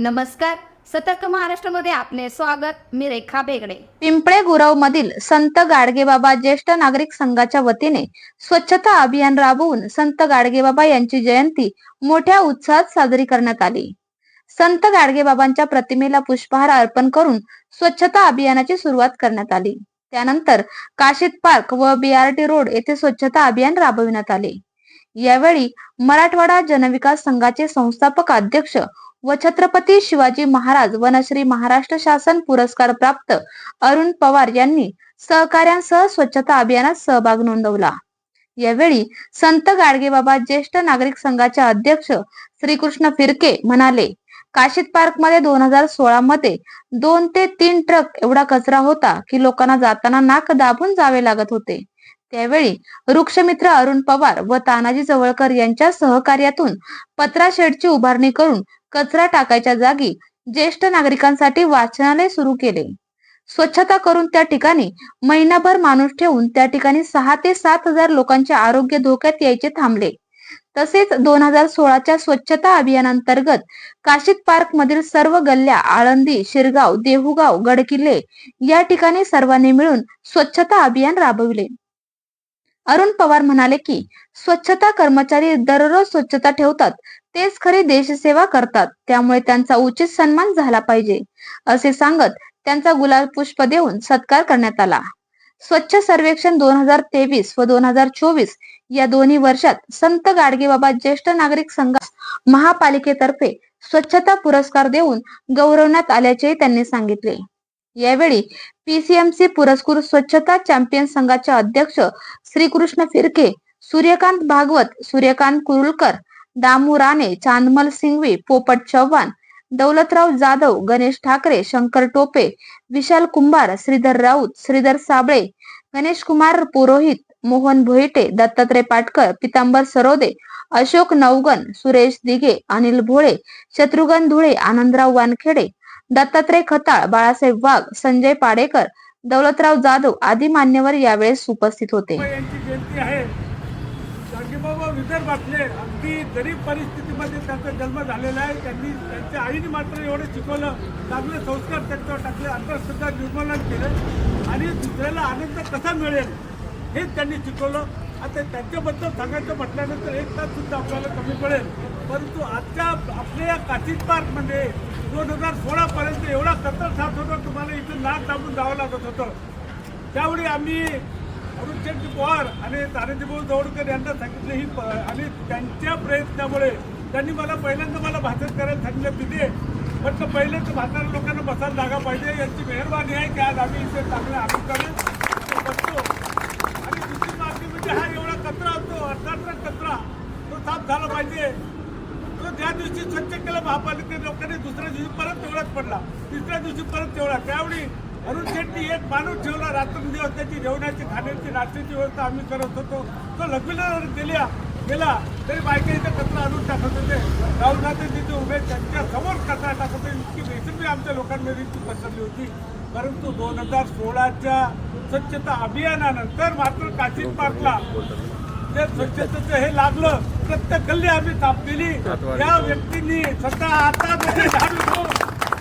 नमस्कार. सतर्क महाराष्ट्रामध्ये आपले स्वागत. मी रेखा बेगडे. पिंपळे गुरव मधील संत गाडगेबाबा ज्येष्ठ नागरिक संघाच्या वतीने स्वच्छता अभियान राबवून संत गाडगेबाबा यांची जयंती मोठ्या उत्साहात साजरी करण्यात आली. संत गाडगेबाबांच्या प्रतिमेला पुष्पहार अर्पण करून स्वच्छता अभियानाची सुरुवात करण्यात आली. त्यानंतर काशीद पार्क व बीआरटी रोड येथे स्वच्छता अभियान राबविण्यात आले. यावेळी मराठवाडा जनविकास संघाचे संस्थापक अध्यक्ष व छत्रपती शिवाजी महाराज वनश्री महाराष्ट्र शासन पुरस्कार प्राप्त अरुण पवार यांनी सहकार्यांसह स्वच्छता अभियानात सहभाग नोंदवला. यावेळी संत गाडगेबाबा ज्येष्ठ नागरिक संघाचे अध्यक्ष श्रीकृष्ण फिरके म्हणाले काशीद पार्कमध्ये दोन हजार सोळा मध्ये दोन ते तीन ट्रक एवढा कचरा होता की लोकांना जाताना नाक दाबून जावे लागत होते. त्यावेळी वृक्षमित्र अरुण पवार व तानाजी जवळकर यांच्या सहकार्यातून पत्रा शेडची उभारणी करून कचरा टाकायच्या जागी ज्येष्ठ नागरिकांसाठी वाचनालय सुरू केले. स्वच्छता करून त्या ठिकाणी महिनाभर माणूस ठेवून त्या ठिकाणी सहा ते सात हजार लोकांचे आरोग्य धोक्यात यायचे थांबले. तसेच दोन हजार सोळाच्या स्वच्छता अभियानांतर्गत काशिक पार्क मधील सर्व गल्ल्या आळंदी शिरगाव देहुगाव गडकिल्ले या ठिकाणी सर्वांनी मिळून स्वच्छता अभियान राबविले. अरुण पवार म्हणाले की स्वच्छता कर्मचारी दररोज स्वच्छता ठेवतात. तेच खरे देशसेवा करतात. त्यामुळे त्यांचा उचित सन्मान झाला पाहिजे. असे सांगत त्यांचा गुलाल पुष्प देऊन सत्कार करण्यात आला. स्वच्छ सर्वेक्षण दोन हजार तेवीस व दोन हजार चोवीस या दोन्ही वर्षात संत गाडगेबाबा ज्येष्ठ नागरिक संघास महापालिकेतर्फे स्वच्छता पुरस्कार देऊन गौरवण्यात आल्याचेही त्यांनी सांगितले. यावेळी पीसीएमसी पुरस्कृत स्वच्छता चॅम्पियन संघाचे अध्यक्ष श्रीकृष्ण फिरके सूर्यकांत भागवत सूर्यकांत कुरुलकर दामू राणे चांदमल सिंघवी पोपट चव्हाण दौलतराव जाधव गणेश ठाकरे शंकर टोपे विशाल कुंभार श्रीधर राऊत श्रीधर साबळे गणेश कुमार पुरोहित मोहन भोईटे दत्तात्रय पाटकर पितांबर सरोदे अशोक नवगण सुरेश दिघे अनिल भोळे शत्रुघ्न धुळे आनंदराव वानखेडे दत्तात्रय खताळ बाळासाहेब वाघ संजय पाडेकर दौलतराव जाधव आदी मान्यवर यावेळेस उपस्थित होते. यांची जयंती आहे. गाडगेबाबा विदर्भातले अगदी गरीब परिस्थितीमध्ये त्यांचा जन्म झालेला आहे. त्यांनी त्यांच्या आईने मात्र एवढं शिकवलं चांगले संस्कार त्यांच्यावर टाकले अंधश्रद्धा निर्मूलन केलं. आणि दुसऱ्याला आनंद कसा मिळेल हेच त्यांनी शिकवलं. आता त्यांच्याबद्दल सांगायचं म्हटल्यानंतर एक तास सुद्धा आपल्याला कमी पडेल. परंतु आजच्या आपल्या या काशीद पार्कमध्ये दोन हजार सोळापर्यंत एवढा कत्तर साथ होता तुम्हाला इथून नाक दाबून जावं लागत होतं. त्यावेळी आम्ही अरुणचंद पवार आणि तानाजीभाऊ जवळकर यांना सांगितलं ही प- आणि त्यांच्या प्रयत्नामुळे त्यांनी मला पहिल्यांदा मला भाषण करायला सांगितलं तिथे म्हटलं पहिले तर म्हाताऱ्या लोकांना बसायला जागा पाहिजे यांची मेहरबानी आहे की आज आम्ही इथे चांगल्या आनंदाने बसतो. आणि दुसरी मागणी म्हणजे हा एवढा कचरा होतो अर्थात कचरा तो साफ झाला पाहिजे. त्या दिवशी स्वच्छ केलं महापालिके लोकांनी दुसऱ्या दिवशी परत तेवढाच पडला. तिसऱ्या दिवशी परत तेवढा. त्यावेळी अरुण शेट्टी एक माणूस ठेवला रात्रंदिवस त्याची जेवणाची खाण्याची नाश्त्याची व्यवस्था आम्ही करत होतो. तो लग्नावर गेल्या गेला तरी बायका इथे कचरा आणून टाकत होते. राहुलनाथ तिथे उभे त्यांच्यासमोर कचरा टाकत होते इतकी बेसबी आमच्या लोकांमध्ये इतकी पसरली होती. परंतु दोन हजार सोळाच्या स्वच्छता अभियानानंतर मात्र काशीद पार्कला जे स्वच्छतेचं हे लागलं प्रत्येक गल्ली आम्ही केली या व्यक्तींनी स्वतः घेऊन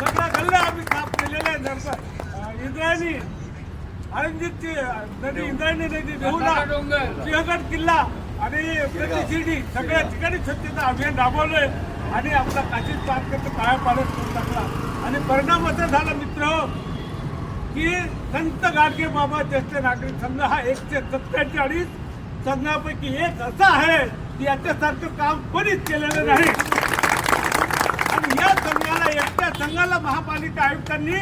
सगळ्या गल्ल्या आम्ही साफ केलेल्या इंद्रायणी आळंदीची नदी इंद्रायणी नदी देहुला सिंहगड किल्ला आणि प्रति शिर्डी सगळ्या ठिकाणी स्वच्छता अभियान राबवलंय. आणि आपला काशीद पार्कचं काळा पालट करून टाकला. आणि परिणाम असा झाला मित्र की संत गाडगे बाबा ज्येष्ठ नागरिक संघ हा एकशे सत्तेचाळीस संघापैकी एक असा आहे की याच्यासारखं काम कोणीच केलेलं नाही. आणि या संघाला एकट्या संघाला महापालिका आयुक्तांनी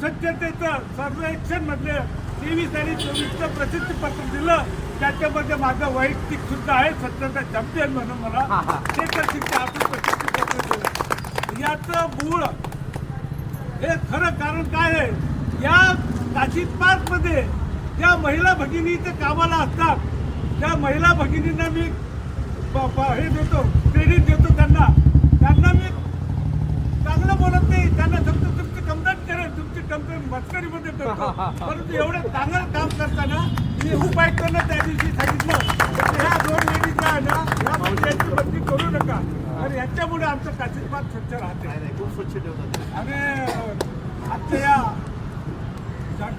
स्वच्छतेचं सर्वेक्षण मधले तेवीस आणि चोवीसचं प्रसिद्धी पत्र दिलं. त्याच्यामध्ये माझं वैयक्तिक सुद्धा आहे स्वच्छता चॅम्पियन म्हणून मला ते तिथे आपण प्रसिद्धी पत्र दिलं. याचं मूळ हे खरं कारण काय आहे? या काशीद पार्कमध्ये ज्या महिला भगिनी इथे कामाला असतात त्या महिला भगिनींना मी हे देतो क्रेडिट देतो त्यांना त्यांना मी चांगलं बोलत नाही. त्यांना फक्त तुमची कंप्लेंट करेल तुमची कंप्लेंट मस्करीमध्ये करतो. परंतु एवढं चांगलं काम करताना मी उपायुक्तांना त्या दिवशी सांगितलं. ह्या दोन लेडीजला ना या महिन्याची बदली करू नका. आणि याच्यामुळे आमचं काशीबाग स्वच्छ राहते. खूप स्वच्छ ठेवतात. आणि आजच्या या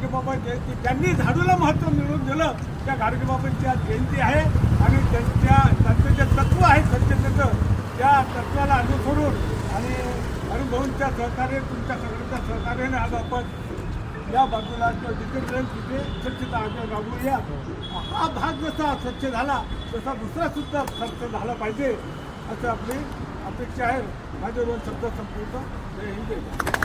गाडगेबाबा जयंती त्यांनी झाडूला महत्त्व मिळवून दिलं. त्या गाडगेबाबांची आज जयंती आहे आणि त्यांच्या त्यांचं जे तत्व आहे स्वच्छतेचं त्या तत्वाला अनुसरून आणि अनुभवांच्या सहकार्य तुमच्या सगळ्यांच्या सहकार्याने आज आपण या बाजूला किंवा जिथे पर्यंत तिथे स्वच्छता अभियान राबवूया. हा भाग जसा स्वच्छ झाला तसा दुसरा सुद्धा स्वच्छ झाला पाहिजे असं आपली अपेक्षा आहे. माझे दोन शब्द संपवतो. जय हिंद.